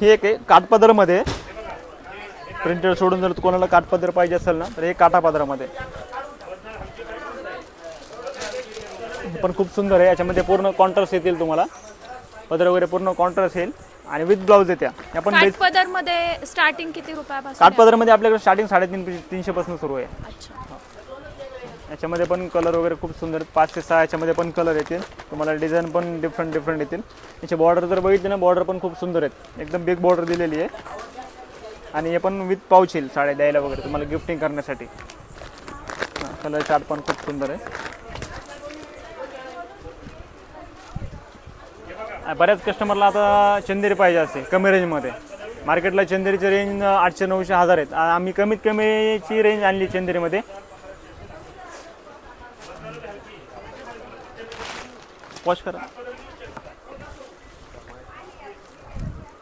हे एक आहे काठपदरमध्ये. प्रिंटेड सोडून जर कोणाला काठपदर पाहिजे असेल ना तर हे काठापदरामध्ये. पण खूप सुंदर आहे. याच्यामध्ये पूर्ण कॉन्ट्रास्ट येतील तुम्हाला. पदर वगैरे पूर्ण कॉन्ट्रास्ट येईल. आणि विथ ब्लाऊज येत्या. या पण बेस काठपदरमध्ये स्टार्टिंग किती रुपयापासून? काठपदरमध्ये आपल्याकडे स्टार्टिंग साडेतीन तीनशे पासून सुरू आहे. अच्छा. याच्यामध्ये पण कलर वगैरे खूप सुंदर आहेत पाच ते सहा याच्यामध्ये पण कलर येतील. तुम्हाला डिझाईन पण डिफरंट डिफरंट येतील. याची बॉर्डर जर बघितली ना बॉर्डर पण खूप सुंदर आहेत. एकदम बिग बॉर्डर दिलेली आहे. आणि हे पण विथ पाऊच येईल साड्या द्यायला वगैरे तुम्हाला गिफ्टिंग करण्यासाठी. कलर चार्ट पण खूप सुंदर आहे. बऱ्याच कस्टमरला आता चंदेरी पाहिजे असते कमी रेंजमध्ये मार्केटला चंदेरीची रेंज आठशे नऊशे हजार आहेत. आम्ही कमीत कमीची रेंज आणली चंदेरीमध्ये. वॉश करा.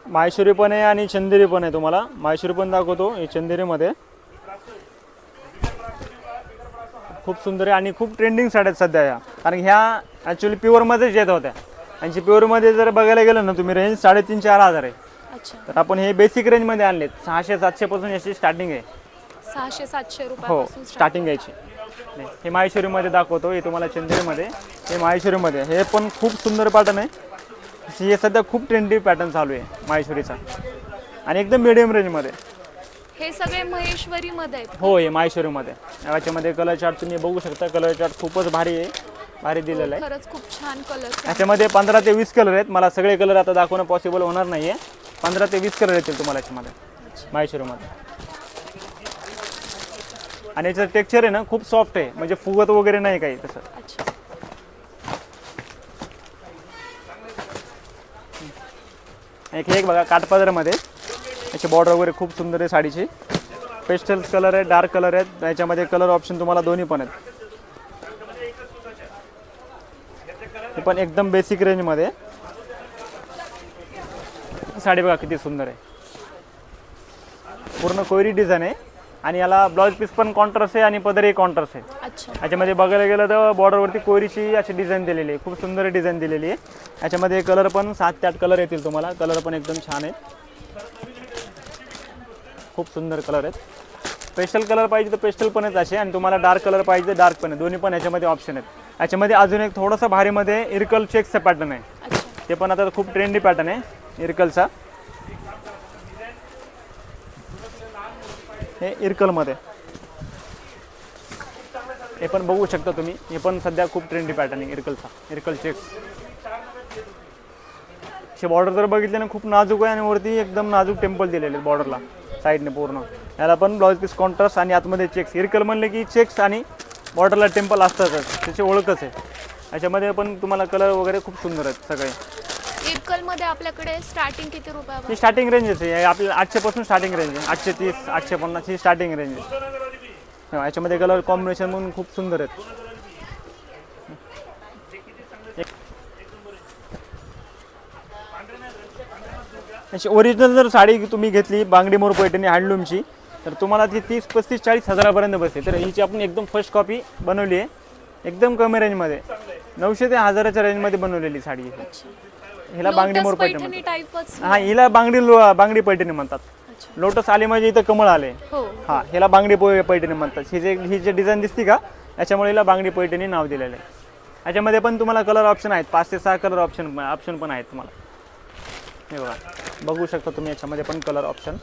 माहेश्वरी पण आहे आणि चंदेरी पण आहे तुम्हाला. माहेश्वरी पण दाखवतो हे चंदेरीमध्ये खूप सुंदर आहे आणि खूप ट्रेंडिंग साड्या आहेत सध्या या. कारण ह्या ॲक्च्युली प्युअरमध्येच येत होत्या. आणि प्युअरमध्ये जर बघायला गेलं ना तुम्ही रेंज साडेतीन चार हजार आहे. तर आपण हे बेसिक रेंजमध्ये आणलेत. सहाशे सातशेपासून याची स्टार्टिंग आहे. सहाशे सातशे हो रुपयापासून start. स्टार्टिंग यायची. नाही, हे माहेश्वरीमध्ये दाखवतो हे तुम्हाला चंदेरीमध्ये. हे माहेश्वरीमध्ये. हे पण खूप सुंदर पॅटर्न आहे. हे सध्या खूप ट्रेंडी पॅटर्न चालू आहे माहेश्वरीचा. आणि एकदम मिडियम रेंजमध्ये हे सगळे महेश्वरी मध्ये आहेत हो हे माहेश्वरीमध्ये. याच्यामध्ये कलर चार्ट तुम्ही बघू शकता. कलर चार्ट खूपच भारी आहे. भारी दिलेलं आहे. खरंच खूप छान कलर याच्यामध्ये पंधरा ते वीस कलर आहेत. मला सगळे कलर आता दाखवणं पॉसिबल होणार नाही आहे पंधरा ते वीस कलर येतील तुम्हाला याच्यामध्ये. माहेश्वरीमध्ये. आणि याचं टेक्स्चर आहे ना खूप सॉफ्ट आहे. म्हणजे फुगत वगैरे नाही काही तसं. अच्छा. एक हे एक बघा काठपदरामध्ये. याची बॉर्डर वगैरे खूप सुंदर आहे साडीची. पेस्टल कलर आहे डार्क कलर आहेत याच्यामध्ये कलर ऑप्शन तुम्हाला दोन्ही पण आहेत. पण एकदम बेसिक रेंजमध्ये. साडी बघा किती सुंदर आहे. पूर्ण कोयरी डिझाईन आहे. आणि याला ब्लाऊज पीस पण कॉन्ट्रास्ट आहे आणि पदरही कॉन्ट्रास्ट आहे. अच्छा. याच्यामध्ये बघायला गेलं तर बॉर्डरवरती कोरीची अशी डिझाईन दिलेली आहे. खूप सुंदर डिझाईन दिलेली आहे. याच्यामध्ये कलर पण सात ते आठ कलर येतील तुम्हाला. कलर पण एकदम छान आहेत खूप सुंदर कलर आहेत. पेस्टल कलर पाहिजे तर पेस्टल पण आहेत असे आणि तुम्हाला डार्क कलर पाहिजे तर डार्क पण आहे. दोन्ही पण याच्यामध्ये ऑप्शन आहेत. याच्यामध्ये अजून एक थोडंसं भारीमध्ये इरकल चेक्सचा पॅटर्न आहे. ते पण आता खूप ट्रेंडी पॅटर्न आहे इरकलचा हे इरकलमध्ये. हे पण बघू शकता तुम्ही. हे पण सध्या खूप ट्रेंडी पॅटर्न आहे इरकलचा. इरकल चेक्स हे बॉर्डर जर बघितले ना खूप नाजूक आहे आणि वरती एकदम नाजूक टेम्पल दिलेले बॉर्डरला साईडने पूर्ण. याला पण ब्लाऊज पीस कॉन्ट्रास्ट आणि आतमध्ये चेक्स इरकल म्हणले की चेक्स आणि बॉर्डरला टेम्पल असतातच. त्याची ओळखच आहे. याच्यामध्ये पण तुम्हाला कलर वगैरे खूप सुंदर आहेत सगळे. इरकलमध्ये आपल्याकडे स्टार्टिंग किती रुपयापासून ही स्टार्टिंग रेंजच आहे. आपल्याला आठशेपासून स्टार्टिंग रेंज आहे. आठशे तीस आठशे पन्नास ही स्टार्टिंग रेंज आहे. याच्यामध्ये कलर कॉम्बिनेशन पण खूप सुंदर आहेत. याची ओरिजिनल जर साडी तुम्ही घेतली बांगडी मोर पैठणी हँडलूमची तर तुम्हाला ती तीस पस्तीस चाळीस हजारापर्यंत बसते. तर हिची आपण एकदम फर्स्ट कॉपी बनवली आहे. एकदम कमी रेंजमध्ये नऊशे ते हजाराच्या रेंजमध्ये बनवलेली साडी आहे. हिला बांगडी मोर पैठणी टाईपच हा हिला बांगडी लो- बांगडी पैठणी म्हणतात. अच्छा. लोटस आले म्हणजे इथं कमळ आले. हो. हा हिला बांगडी पै- पैठणी म्हणतात. ही जे ही जे डिझाईन दिसते का याच्यामुळे हिला बांगडी पैठणी नाव दिलेलं आहे. याच्यामध्ये पण तुम्हाला कलर ऑप्शन आहेत. पाच ते सहा कलर ऑप्शन ऑप्शन पण आहेत तुम्हाला. हे बघा. बघू शकता तुम्ही याच्यामध्ये पण कलर ऑप्शन.